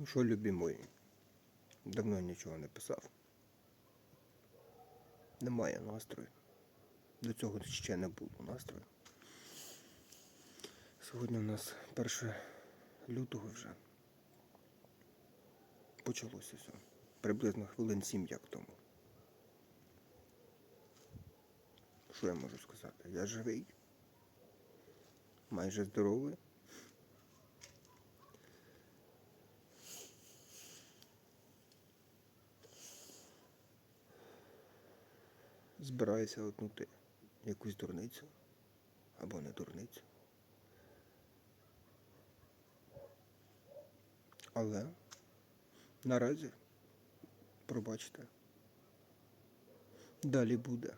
Ну що, любі мої? Давно нічого не писав. Немає настрою. До цього ще не було настрою. Сьогодні у нас 1 лютого вже. Почалося все. Приблизно хвилин 7 як тому. Що я можу сказати? Я живий. Майже здоровий. Збираюся отнути якусь дурницю або не дурницю. Але наразі, пробачте, далі буде.